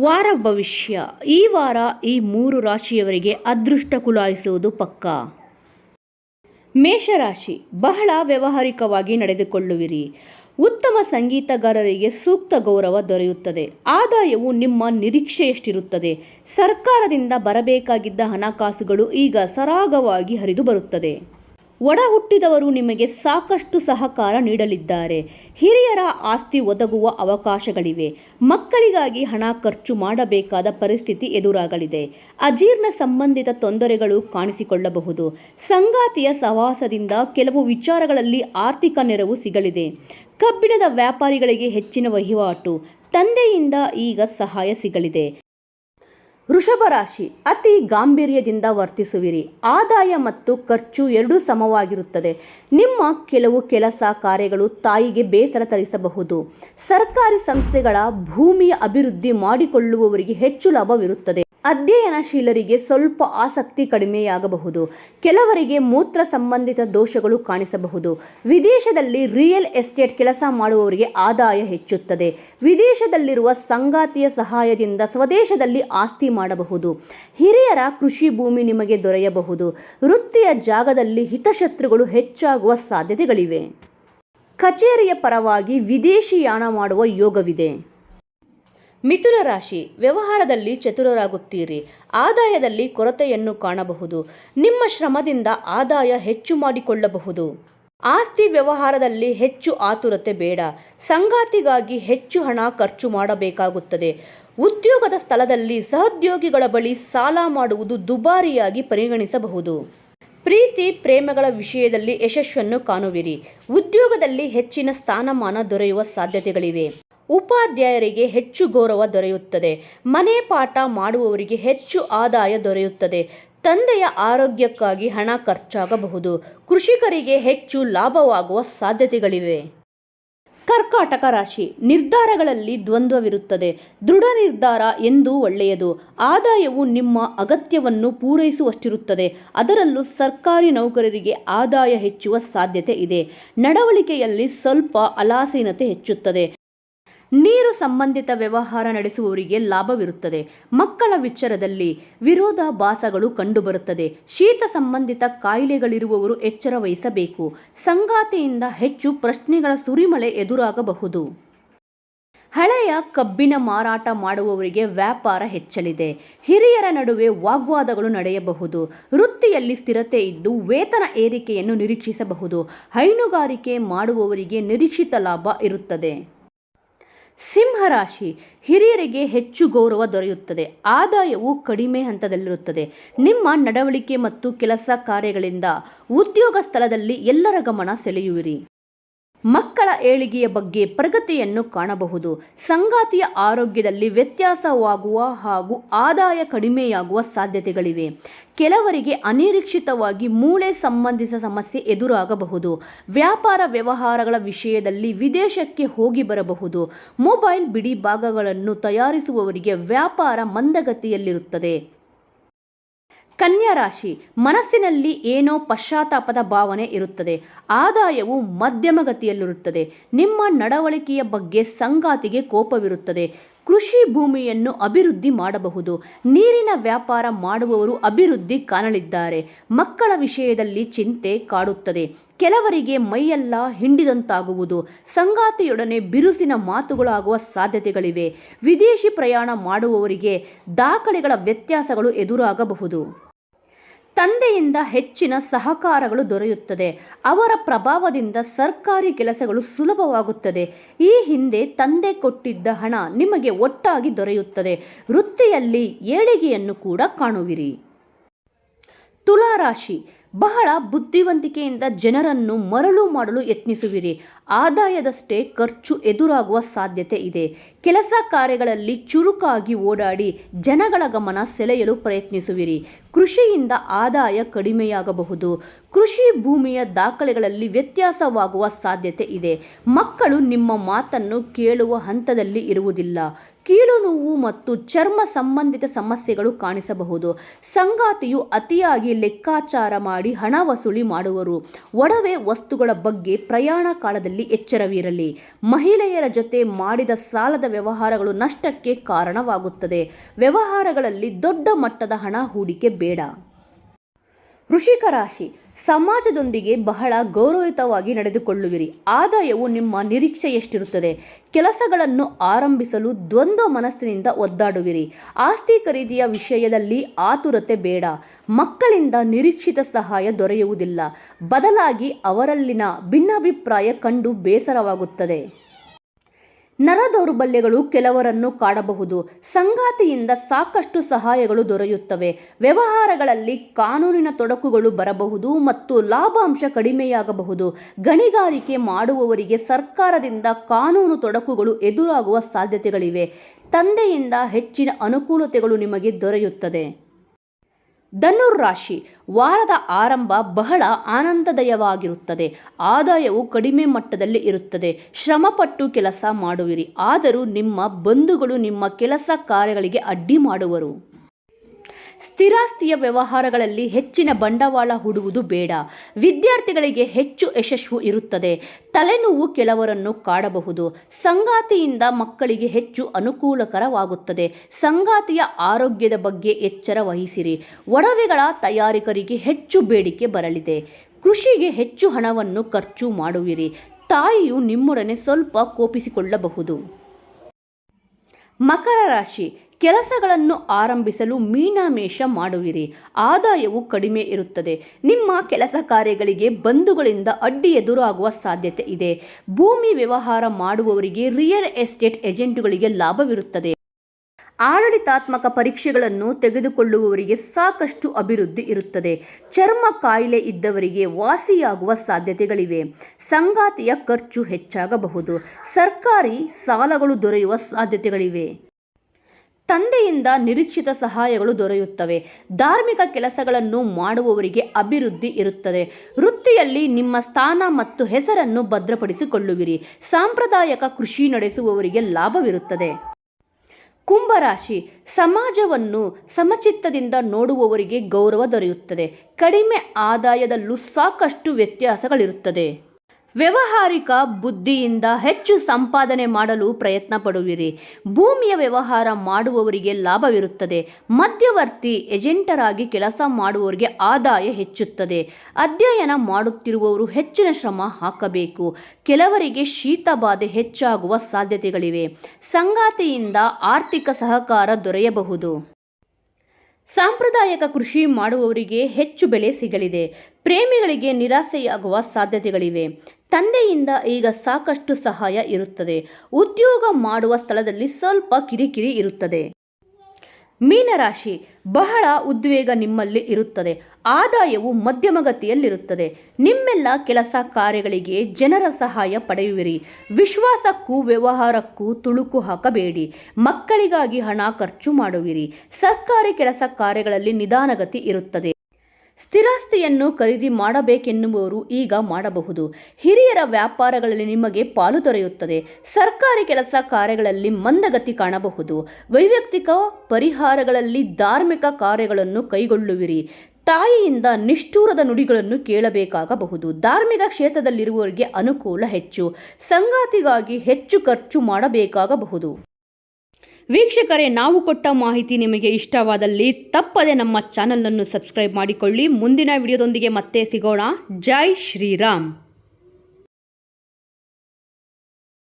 ವಾರ ಭವಿಷ್ಯ. ಈ ವಾರ ಈ ಮೂರು ರಾಶಿಯವರಿಗೆ ಅದೃಷ್ಟ ಕುಲಾಯಿಸುವುದು ಪಕ್ಕಾ? ಮೇಷರಾಶಿ, ಬಹಳ ವ್ಯವಹಾರಿಕವಾಗಿ ನಡೆದುಕೊಳ್ಳುವಿರಿ. ಉತ್ತಮ ಸಂಗೀತಗಾರರಿಗೆ ಸೂಕ್ತ ಗೌರವ ದೊರೆಯುತ್ತದೆ. ಆದಾಯವು ನಿಮ್ಮ ನಿರೀಕ್ಷೆಯಷ್ಟಿರುತ್ತದೆ. ಸರ್ಕಾರದಿಂದ ಬರಬೇಕಾಗಿದ್ದ ಹಣಕಾಸುಗಳು ಈಗ ಸರಾಗವಾಗಿ ಹರಿದು ಬರುತ್ತದೆ ಒಡ ಹುಟ್ಟಿದವರು ನಿಮಗೆ ಸಾಕಷ್ಟು ಸಹಕಾರ ನೀಡಲಿದ್ದಾರೆ. ಹಿರಿಯರ ಆಸ್ತಿ ಒದಗುವ ಅವಕಾಶಗಳಿವೆ. ಮಕ್ಕಳಿಗಾಗಿ ಹಣ ಖರ್ಚು ಮಾಡಬೇಕಾದ ಪರಿಸ್ಥಿತಿ ಎದುರಾಗಲಿದೆ. ಅಜೀರ್ಣ ಸಂಬಂಧಿತ ತೊಂದರೆಗಳು ಕಾಣಿಸಿಕೊಳ್ಳಬಹುದು. ಸಂಗಾತಿಯ ಸಹವಾಸದಿಂದ ಕೆಲವು ವಿಚಾರಗಳಲ್ಲಿ ಆರ್ಥಿಕ ನೆರವು ಸಿಗಲಿದೆ. ಕಬ್ಬಿಣದ ವ್ಯಾಪಾರಿಗಳಿಗೆ ಹೆಚ್ಚಿನ ವಹಿವಾಟು. ತಂದೆಯಿಂದ ಈಗ ಸಹಾಯ ಸಿಗಲಿದೆ. ವೃಷಭ ರಾಶಿ, ಅತಿ ಗಾಂಭೀರ್ಯದಿಂದ ವರ್ತಿಸುವಿರಿ. ಆದಾಯ ಮತ್ತು ಖರ್ಚು ಎರಡೂ ಸಮವಾಗಿರುತ್ತದೆ. ನಿಮ್ಮ ಕೆಲವು ಕೆಲಸ ಕಾರ್ಯಗಳು ತಾಯಿಗೆ ಬೇಸರ ತರಿಸಬಹುದು. ಸರ್ಕಾರಿ ಸಂಸ್ಥೆಗಳ ಭೂಮಿಯ ಅಭಿವೃದ್ಧಿ ಮಾಡಿಕೊಳ್ಳುವವರಿಗೆ ಹೆಚ್ಚು ಲಾಭವಿರುತ್ತದೆ. ಅಧ್ಯಯನಶೀಲರಿಗೆ ಸ್ವಲ್ಪ ಆಸಕ್ತಿ ಕಡಿಮೆಯಾಗಬಹುದು. ಕೆಲವರಿಗೆ ಮೂತ್ರ ಸಂಬಂಧಿತ ದೋಷಗಳು ಕಾಣಿಸಬಹುದು. ವಿದೇಶದಲ್ಲಿ ರಿಯಲ್ ಎಸ್ಟೇಟ್ ಕೆಲಸ ಮಾಡುವವರಿಗೆ ಆದಾಯ ಹೆಚ್ಚುತ್ತದೆ. ವಿದೇಶದಲ್ಲಿರುವ ಸಂಗಾತಿಯ ಸಹಾಯದಿಂದ ಸ್ವದೇಶದಲ್ಲಿ ಆಸ್ತಿ ಮಾಡಬಹುದು. ಹಿರಿಯರ ಕೃಷಿ ಭೂಮಿ ನಿಮಗೆ ದೊರೆಯಬಹುದು. ವೃತ್ತಿಯ ಜಾಗದಲ್ಲಿ ಹಿತಶತ್ರುಗಳು ಹೆಚ್ಚಾಗುವ ಸಾಧ್ಯತೆಗಳಿವೆ. ಕಚೇರಿಯ ಪರವಾಗಿ ವಿದೇಶಿಯಾನ ಮಾಡುವ ಯೋಗವಿದೆ. ಮಿಥುನ ರಾಶಿ, ವ್ಯವಹಾರದಲ್ಲಿ ಚತುರರಾಗುತ್ತೀರಿ. ಆದಾಯದಲ್ಲಿ ಕೊರತೆಯನ್ನು ಕಾಣಬಹುದು. ನಿಮ್ಮ ಶ್ರಮದಿಂದ ಆದಾಯ ಹೆಚ್ಚು ಮಾಡಿಕೊಳ್ಳಬಹುದು. ಆಸ್ತಿ ವ್ಯವಹಾರದಲ್ಲಿ ಹೆಚ್ಚು ಆತುರತೆ ಬೇಡ. ಸಂಗಾತಿಗಾಗಿ ಹೆಚ್ಚು ಹಣ ಖರ್ಚು ಮಾಡಬೇಕಾಗುತ್ತದೆ. ಉದ್ಯೋಗದ ಸ್ಥಳದಲ್ಲಿ ಸಹೋದ್ಯೋಗಿಗಳ ಬಳಿ ಸಾಲ ಮಾಡುವುದು ದುಬಾರಿಯಾಗಿ ಪರಿಗಣಿಸಬಹುದು. ಪ್ರೀತಿ, ಪ್ರೇಮಗಳ ವಿಷಯದಲ್ಲಿ ಯಶಸ್ಸನ್ನು ಕಾಣುವಿರಿ. ಉದ್ಯೋಗದಲ್ಲಿ ಹೆಚ್ಚಿನ ಸ್ಥಾನಮಾನ ದೊರೆಯುವ ಸಾಧ್ಯತೆಗಳಿವೆ. ಉಪಾಧ್ಯಾಯರಿಗೆ ಹೆಚ್ಚು ಗೌರವ ದೊರೆಯುತ್ತದೆ. ಮನೆ ಪಾಠ ಮಾಡುವವರಿಗೆ ಹೆಚ್ಚು ಆದಾಯ ದೊರೆಯುತ್ತದೆ. ತಂದೆಯ ಆರೋಗ್ಯಕ್ಕಾಗಿ ಹಣ ಖರ್ಚಾಗಬಹುದು. ಕೃಷಿಕರಿಗೆ ಹೆಚ್ಚು ಲಾಭವಾಗುವ ಸಾಧ್ಯತೆಗಳಿವೆ. ಕರ್ಕಾಟಕ ರಾಶಿ. ನಿರ್ಧಾರಗಳಲ್ಲಿ ದ್ವಂದ್ವವಿರುತ್ತದೆ. ದೃಢ ನಿರ್ಧಾರ ಎಂದು ಒಳ್ಳೆಯದು. ಆದಾಯವು ನಿಮ್ಮ ಅಗತ್ಯವನ್ನು ಪೂರೈಸುವಷ್ಟಿರುತ್ತದೆ. ಅದರಲ್ಲೂ ಸರ್ಕಾರಿ ನೌಕರರಿಗೆ ಆದಾಯ ಹೆಚ್ಚುವ ಸಾಧ್ಯತೆ ಇದೆ. ನಡವಳಿಕೆಯಲ್ಲಿ ಸ್ವಲ್ಪ ಅಲಾಸೀನತೆ ಹೆಚ್ಚುತ್ತದೆ. ನೀರು ಸಂಬಂಧಿತ ವ್ಯವಹಾರ ನಡೆಸುವವರಿಗೆ ಲಾಭವಿರುತ್ತದೆ. ಮಕ್ಕಳ ವಿಚಾರದಲ್ಲಿ ವಿರೋಧಾಭಾಸಗಳು ಕಂಡುಬರುತ್ತದೆ. ಶೀತ ಸಂಬಂಧಿತ ಕಾಯಿಲೆಗಳಿರುವವರು ಎಚ್ಚರ ವಹಿಸಬೇಕು. ಸಂಗಾತಿಯಿಂದ ಹೆಚ್ಚು ಪ್ರಶ್ನೆಗಳ ಸುರಿಮಳೆ ಎದುರಾಗಬಹುದು. ಹಳೆಯ ಕಬ್ಬಿನ ಮಾರಾಟ ಮಾಡುವವರಿಗೆ ವ್ಯಾಪಾರ ಹೆಚ್ಚಲಿದೆ. ಹಿರಿಯರ ನಡುವೆ ವಾಗ್ವಾದಗಳು ನಡೆಯಬಹುದು. ವೃತ್ತಿಯಲ್ಲಿ ಸ್ಥಿರತೆ ಇದ್ದು ವೇತನ ಏರಿಕೆಯನ್ನು ನಿರೀಕ್ಷಿಸಬಹುದು. ಹೈನುಗಾರಿಕೆ ಮಾಡುವವರಿಗೆ ನಿರೀಕ್ಷಿತ ಲಾಭ ಇರುತ್ತದೆ. ಸಿಂಹರಾಶಿ ಹಿರಿಯರಿಗೆ ಹೆಚ್ಚು ಗೌರವ ದೊರೆಯುತ್ತದೆ. ಆದಾಯವು ಕಡಿಮೆ ಹಂತದಲ್ಲಿರುತ್ತದೆ. ನಿಮ್ಮ ನಡವಳಿಕೆ ಮತ್ತು ಕೆಲಸ ಕಾರ್ಯಗಳಿಂದ ಉದ್ಯೋಗ ಸ್ಥಳದಲ್ಲಿ ಎಲ್ಲರ ಗಮನ ಸೆಳೆಯುವಿರಿ. ಮಕ್ಕಳ ಏಳಿಗೆಯ ಬಗ್ಗೆ ಪ್ರಗತಿಯನ್ನು ಕಾಣಬಹುದು. ಸಂಗಾತಿಯ ಆರೋಗ್ಯದಲ್ಲಿ ವ್ಯತ್ಯಾಸವಾಗುವ ಹಾಗೂ ಆದಾಯ ಕಡಿಮೆಯಾಗುವ ಸಾಧ್ಯತೆಗಳಿವೆ. ಕೆಲವರಿಗೆ ಅನಿರೀಕ್ಷಿತವಾಗಿ ಮೂಳೆ ಸಂಬಂಧಿಸಿದ ಸಮಸ್ಯೆ ಎದುರಾಗಬಹುದು. ವ್ಯಾಪಾರ ವ್ಯವಹಾರಗಳ ವಿಷಯದಲ್ಲಿ ವಿದೇಶಕ್ಕೆ ಹೋಗಿ ಬರಬಹುದು. ಮೊಬೈಲ್ ಬಿಡಿ ಭಾಗಗಳನ್ನು ತಯಾರಿಸುವವರಿಗೆ ವ್ಯಾಪಾರ ಮಂದಗತಿಯಲ್ಲಿರುತ್ತದೆ. ಕನ್ಯಾ ರಾಶಿ, ಮನಸ್ಸಿನಲ್ಲಿ ಏನೋ ಪಶ್ಚಾತ್ತಾಪದ ಭಾವನೆ ಇರುತ್ತದೆ. ಆದಾಯವು ಮಧ್ಯಮಗತಿಯಲ್ಲಿರುತ್ತದೆ. ನಿಮ್ಮ ನಡವಳಿಕೆಯ ಬಗ್ಗೆ ಸಂಗಾತಿಗೆ ಕೋಪವಿರುತ್ತದೆ. ಕೃಷಿ ಭೂಮಿಯನ್ನು ಅಭಿವೃದ್ಧಿ ಮಾಡಬಹುದು. ನೀರಿನ ವ್ಯಾಪಾರ ಮಾಡುವವರು ಅಭಿವೃದ್ಧಿ ಕಾಣಲಿದ್ದಾರೆ. ಮಕ್ಕಳ ವಿಷಯದಲ್ಲಿ ಚಿಂತೆ ಕಾಡುತ್ತದೆ. ಕೆಲವರಿಗೆ ಮೈಯೆಲ್ಲ ಹಿಂಡಿದಂತಾಗುವುದು. ಸಂಗಾತಿಯೊಡನೆ ಬಿರುಸಿನ ಮಾತುಗಳಾಗುವ ಸಾಧ್ಯತೆಗಳಿವೆ. ವಿದೇಶಿ ಪ್ರಯಾಣ ಮಾಡುವವರಿಗೆ ದಾಖಲೆಗಳ ವ್ಯತ್ಯಾಸಗಳು ಎದುರಾಗಬಹುದು. ತಂದೆಯಿಂದ ಹೆಚ್ಚಿನ ಸಹಕಾರಗಳು ದೊರೆಯುತ್ತದೆ. ಅವರ ಪ್ರಭಾವದಿಂದ ಸರ್ಕಾರಿ ಕೆಲಸಗಳು ಸುಲಭವಾಗುತ್ತದೆ. ಈ ಹಿಂದೆ ತಂದೆ ಕೊಟ್ಟಿದ್ದ ಹಣ ನಿಮಗೆ ಒಟ್ಟಾಗಿ ದೊರೆಯುತ್ತದೆ. ವೃತ್ತಿಯಲ್ಲಿ ಏಳಿಗೆಯನ್ನು ಕೂಡ ಕಾಣುವಿರಿ. ತುಲಾರಾಶಿ. ಬಹಳ ಬುದ್ಧಿವಂತಿಕೆಯಿಂದ ಜನರನ್ನು ಮರಳು ಮಾಡಲು ಯತ್ನಿಸುವಿರಿ. ಆದಾಯದಷ್ಟೇ ಖರ್ಚು ಎದುರಾಗುವ ಸಾಧ್ಯತೆ ಇದೆ. ಕೆಲಸ ಕಾರ್ಯಗಳಲ್ಲಿ ಚುರುಕಾಗಿ ಓಡಾಡಿ ಜನಗಳ ಗಮನ ಸೆಳೆಯಲು ಪ್ರಯತ್ನಿಸುವಿರಿ. ಕೃಷಿಯಿಂದ ಆದಾಯ ಕಡಿಮೆಯಾಗಬಹುದು. ಕೃಷಿ ಭೂಮಿಯ ದಾಖಲೆಗಳಲ್ಲಿ ವ್ಯತ್ಯಾಸವಾಗುವ ಸಾಧ್ಯತೆ ಇದೆ. ಮಕ್ಕಳು ನಿಮ್ಮ ಮಾತನ್ನು ಕೇಳುವ ಹಂತದಲ್ಲಿ ಇರುವುದಿಲ್ಲ. ಕೀಲು ನೋವು ಮತ್ತು ಚರ್ಮ ಸಂಬಂಧಿತ ಸಮಸ್ಯೆಗಳು ಕಾಣಿಸಬಹುದು. ಸಂಗಾತಿಯು ಅತಿಯಾಗಿ ಲೆಕ್ಕಾಚಾರ ಮಾಡಿ ಹಣ ವಸೂಲಿ ಮಾಡುವರು. ಒಡವೆ ವಸ್ತುಗಳ ಬಗ್ಗೆ ಪ್ರಯಾಣ ಕಾಲದಲ್ಲಿ ಎಚ್ಚರವಿರಲಿ. ಮಹಿಳೆಯರ ಜೊತೆ ಮಾಡಿದ ಸಾಲದ ವ್ಯವಹಾರಗಳು ನಷ್ಟಕ್ಕೆ ಕಾರಣವಾಗುತ್ತದೆ. ವ್ಯವಹಾರಗಳಲ್ಲಿ ದೊಡ್ಡ ಮಟ್ಟದ ಹಣ ಹೂಡಿಕೆ ಬೇಡ. ವೃಷಿಕ ರಾಶಿ. ಸಮಾಜದೊಂದಿಗೆ ಬಹಳ ಗೌರವಯುತವಾಗಿ ನಡೆದುಕೊಳ್ಳುವಿರಿ. ಆದಾಯವು ನಿಮ್ಮ ನಿರೀಕ್ಷೆಯಷ್ಟಿರುತ್ತದೆ. ಕೆಲಸಗಳನ್ನು ಆರಂಭಿಸಲು ದ್ವಂದ್ವ ಮನಸ್ಸಿನಿಂದ ಒದ್ದಾಡುವಿರಿ. ಆಸ್ತಿ ಖರೀದಿಯ ವಿಷಯದಲ್ಲಿ ಆತುರತೆ ಬೇಡ. ಮಕ್ಕಳಿಂದ ನಿರೀಕ್ಷಿತ ಸಹಾಯ ದೊರೆಯುವುದಿಲ್ಲ. ಬದಲಾಗಿ ಅವರಲ್ಲಿನ ಭಿನ್ನಾಭಿಪ್ರಾಯ ಕಂಡು ಬೇಸರವಾಗುತ್ತದೆ. ನರ ದೌರ್ಬಲ್ಯಗಳು ಕೆಲವರನ್ನು ಕಾಡಬಹುದು. ಸಂಗಾತಿಯಿಂದ ಸಾಕಷ್ಟು ಸಹಾಯಗಳು ದೊರೆಯುತ್ತವೆ. ವ್ಯವಹಾರಗಳಲ್ಲಿ ಕಾನೂನಿನ ತೊಡಕುಗಳು ಬರಬಹುದು ಮತ್ತು ಲಾಭಾಂಶ ಕಡಿಮೆಯಾಗಬಹುದು. ಗಣಿಗಾರಿಕೆ ಮಾಡುವವರಿಗೆ ಸರ್ಕಾರದಿಂದ ಕಾನೂನು ತೊಡಕುಗಳು ಎದುರಾಗುವ ಸಾಧ್ಯತೆಗಳಿವೆ. ತಂದೆಯಿಂದ ಹೆಚ್ಚಿನ ಅನುಕೂಲತೆಗಳು ನಿಮಗೆ ದೊರೆಯುತ್ತದೆ. ಧನುರ್ ರಾಶಿ ವಾರದ ಆರಂಭ ಬಹಳ ಆನಂದದಾಯವಾಗಿರುತ್ತದೆ. ಆದಾಯವು ಕಡಿಮೆ ಮಟ್ಟದಲ್ಲಿ ಇರುತ್ತದೆ. ಶ್ರಮಪಟ್ಟು ಕೆಲಸ ಮಾಡುವಿರಿ. ಆದರೂ ನಿಮ್ಮ ಬಂಧುಗಳು ನಿಮ್ಮ ಕೆಲಸ ಕಾರ್ಯಗಳಿಗೆ ಅಡ್ಡಿ ಮಾಡುವರು. ಸ್ಥಿರಾಸ್ತಿಯ ವ್ಯವಹಾರಗಳಲ್ಲಿ ಹೆಚ್ಚಿನ ಬಂಡವಾಳ ಹೂಡುವುದು ಬೇಡ. ವಿದ್ಯಾರ್ಥಿಗಳಿಗೆ ಹೆಚ್ಚು ಯಶಸ್ಸು ಇರುತ್ತದೆ. ತಲೆನೋವು ಕೆಲವರನ್ನು ಕಾಡಬಹುದು. ಸಂಗಾತಿಯಿಂದ ಮಕ್ಕಳಿಗೆ ಹೆಚ್ಚು ಅನುಕೂಲಕರವಾಗುತ್ತದೆ. ಸಂಗಾತಿಯ ಆರೋಗ್ಯದ ಬಗ್ಗೆ ಎಚ್ಚರ ವಹಿಸಿರಿ. ಒಡವೆಗಳ ತಯಾರಿಕರಿಗೆ ಹೆಚ್ಚು ಬೇಡಿಕೆ ಬರಲಿದೆ. ಕೃಷಿಗೆ ಹೆಚ್ಚು ಹಣವನ್ನು ಖರ್ಚು ಮಾಡುವಿರಿ. ತಾಯಿಯು ನಿಮ್ಮೊಡನೆ ಸ್ವಲ್ಪ ಕೋಪಿಸಿಕೊಳ್ಳಬಹುದು. ಮಕರ ರಾಶಿ. ಕೆಲಸಗಳನ್ನು ಆರಂಭಿಸಲು ಮೀನಾಮೇಷ ಮಾಡುವಿರಿ. ಆದಾಯವು ಕಡಿಮೆ ಇರುತ್ತದೆ. ನಿಮ್ಮ ಕೆಲಸ ಕಾರ್ಯಗಳಿಗೆ ಬಂಧುಗಳಿಂದ ಅಡ್ಡಿ ಎದುರಾಗುವ ಸಾಧ್ಯತೆ ಇದೆ. ಭೂಮಿ ವ್ಯವಹಾರ ಮಾಡುವವರಿಗೆ ರಿಯಲ್ ಎಸ್ಟೇಟ್ ಏಜೆಂಟುಗಳಿಗೆ ಲಾಭವಿರುತ್ತದೆ. ಆಡಳಿತಾತ್ಮಕ ಪರೀಕ್ಷೆಗಳನ್ನು ತೆಗೆದುಕೊಳ್ಳುವವರಿಗೆ ಸಾಕಷ್ಟು ಅಭಿವೃದ್ಧಿ ಇರುತ್ತದೆ. ಚರ್ಮ ಕಾಯಿಲೆ ಇದ್ದವರಿಗೆ ವಾಸಿಯಾಗುವ ಸಾಧ್ಯತೆಗಳಿವೆ. ಸಂಗಾತಿಯ ಖರ್ಚು ಹೆಚ್ಚಾಗಬಹುದು. ಸರ್ಕಾರಿ ಸಾಲಗಳು ದೊರೆಯುವ ಸಾಧ್ಯತೆಗಳಿವೆ. ತಂದೆಯಿಂದ ನಿರೀಕ್ಷಿತ ಸಹಾಯಗಳು ದೊರೆಯುತ್ತವೆ. ಧಾರ್ಮಿಕ ಕೆಲಸಗಳನ್ನು ಮಾಡುವವರಿಗೆ ಅಭಿವೃದ್ಧಿ ಇರುತ್ತದೆ. ವೃತ್ತಿಯಲ್ಲಿ ನಿಮ್ಮ ಸ್ಥಾನ ಮತ್ತು ಹೆಸರನ್ನು ಭದ್ರಪಡಿಸಿಕೊಳ್ಳುವಿರಿ. ಸಾಂಪ್ರದಾಯಿಕ ಕೃಷಿ ನಡೆಸುವವರಿಗೆ ಲಾಭವಿರುತ್ತದೆ. ಕುಂಭರಾಶಿ. ಸಮಾಜವನ್ನು ಸಮಚಿತ್ತದಿಂದ ನೋಡುವವರಿಗೆ ಗೌರವ ದೊರೆಯುತ್ತದೆ. ಕಡಿಮೆ ಆದಾಯದಲ್ಲೂ ಸಾಕಷ್ಟು ವ್ಯತ್ಯಾಸಗಳಿರುತ್ತದೆ. ವ್ಯವಹಾರಿಕ ಬುದ್ಧಿಯಿಂದ ಹೆಚ್ಚು ಸಂಪಾದನೆ ಮಾಡಲು ಪ್ರಯತ್ನ ಪಡುವಿರಿ ಭೂಮಿಯ ವ್ಯವಹಾರ ಮಾಡುವವರಿಗೆ ಲಾಭವಿರುತ್ತದೆ. ಮಧ್ಯವರ್ತಿ ಏಜೆಂಟರಾಗಿ ಕೆಲಸ ಮಾಡುವವರಿಗೆ ಆದಾಯ ಹೆಚ್ಚುತ್ತದೆ. ಅಧ್ಯಯನ ಮಾಡುತ್ತಿರುವವರು ಹೆಚ್ಚಿನ ಶ್ರಮ ಹಾಕಬೇಕು. ಕೆಲವರಿಗೆ ಶೀತ ಬಾಧೆ ಹೆಚ್ಚಾಗುವ ಸಾಧ್ಯತೆಗಳಿವೆ. ಸಂಗಾತಿಯಿಂದ ಆರ್ಥಿಕ ಸಹಕಾರ ದೊರೆಯಬಹುದು. ಸಾಂಪ್ರದಾಯಿಕ ಕೃಷಿ ಮಾಡುವವರಿಗೆ ಹೆಚ್ಚು ಬೆಲೆ ಸಿಗಲಿದೆ. ಪ್ರೇಮಿಗಳಿಗೆ ನಿರಾಸೆಯಾಗುವ ಸಾಧ್ಯತೆಗಳಿವೆ. ತಂದೆಯಿಂದ ಈಗ ಸಾಕಷ್ಟು ಸಹಾಯ ಇರುತ್ತದೆ. ಉದ್ಯೋಗ ಮಾಡುವ ಸ್ಥಳದಲ್ಲಿ ಸ್ವಲ್ಪ ಕಿರಿಕಿರಿ ಇರುತ್ತದೆ. ಮೀನರಾಶಿ ಬಹಳ ಉದ್ವೇಗ ನಿಮ್ಮಲ್ಲಿ ಇರುತ್ತದೆ. ಆದಾಯವು ಮಧ್ಯಮಗತಿಯಲ್ಲಿರುತ್ತದೆ. ನಿಮ್ಮೆಲ್ಲ ಕೆಲಸ ಕಾರ್ಯಗಳಿಗೆ ಜನರ ಸಹಾಯ ಪಡೆಯುವಿರಿ. ವಿಶ್ವಾಸಕ್ಕೂ ವ್ಯವಹಾರಕ್ಕೂ ತುಳುಕು ಹಾಕಬೇಡಿ. ಮಕ್ಕಳಿಗಾಗಿ ಹಣ ಖರ್ಚು ಮಾಡುವಿರಿ. ಸರ್ಕಾರಿ ಕೆಲಸ ಕಾರ್ಯಗಳಲ್ಲಿ ನಿಧಾನಗತಿ ಇರುತ್ತದೆ. ಸ್ಥಿರಾಸ್ತಿಯನ್ನು ಖರೀದಿ ಮಾಡಬೇಕೆನ್ನುವವರು ಈಗ ಮಾಡಬಹುದು. ಹಿರಿಯರ ವ್ಯಾಪಾರಗಳಲ್ಲಿ ನಿಮಗೆ ಪಾಲು ದೊರೆಯುತ್ತದೆ. ಸರ್ಕಾರಿ ಕೆಲಸ ಕಾರ್ಯಗಳಲ್ಲಿ ಮಂದಗತಿ ಕಾಣಬಹುದು. ವೈಯಕ್ತಿಕ ಪರಿಹಾರಗಳಲ್ಲಿ ಧಾರ್ಮಿಕ ಕಾರ್ಯಗಳನ್ನು ಕೈಗೊಳ್ಳುವಿರಿ. ತಾಯಿಯಿಂದ ನಿಷ್ಠೂರದ ನುಡಿಗಳನ್ನು ಕೇಳಬೇಕಾಗಬಹುದು. ಧಾರ್ಮಿಕ ಕ್ಷೇತ್ರದಲ್ಲಿರುವವರಿಗೆ ಅನುಕೂಲ ಹೆಚ್ಚು. ಸಂಗಾತಿಗಾಗಿ ಹೆಚ್ಚು ಖರ್ಚು ಮಾಡಬೇಕಾಗಬಹುದು. ವೀಕ್ಷಕರೇ, ನಾವು ಕೊಟ್ಟ ಮಾಹಿತಿ ನಿಮಗೆ ಇಷ್ಟವಾದಲ್ಲಿ ತಪ್ಪದೆ ನಮ್ಮ ಚಾನಲನ್ನು ಸಬ್ಸ್ಕ್ರೈಬ್ ಮಾಡಿಕೊಳ್ಳಿ. ಮುಂದಿನ ವಿಡಿಯೋದೊಂದಿಗೆ ಮತ್ತೆ ಸಿಗೋಣ. ಜೈ ಶ್ರೀರಾಮ್.